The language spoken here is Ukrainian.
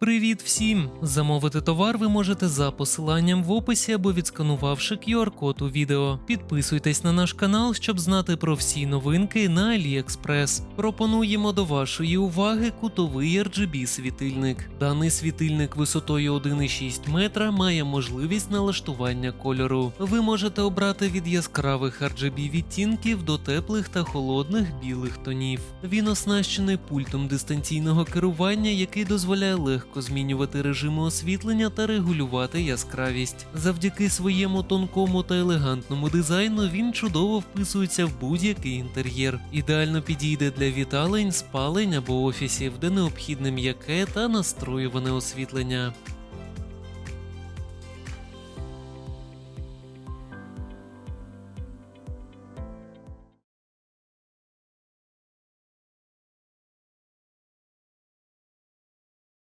Привіт всім! Замовити товар ви можете за посиланням в описі або відсканувавши QR-код у відео. Підписуйтесь на наш канал, щоб знати про всі новинки на AliExpress. Пропонуємо до вашої уваги кутовий RGB світильник. Даний світильник висотою 1,6 метра має можливість налаштування кольору. Ви можете обрати від яскравих RGB відтінків до теплих та холодних білих тонів. Він оснащений пультом дистанційного керування, який дозволяє легко змінювати режими освітлення та регулювати яскравість. Завдяки своєму тонкому та елегантному дизайну він чудово вписується в будь-який інтер'єр. Ідеально підійде для віталень, спалень або офісів, де необхідне м'яке та настроюване освітлення.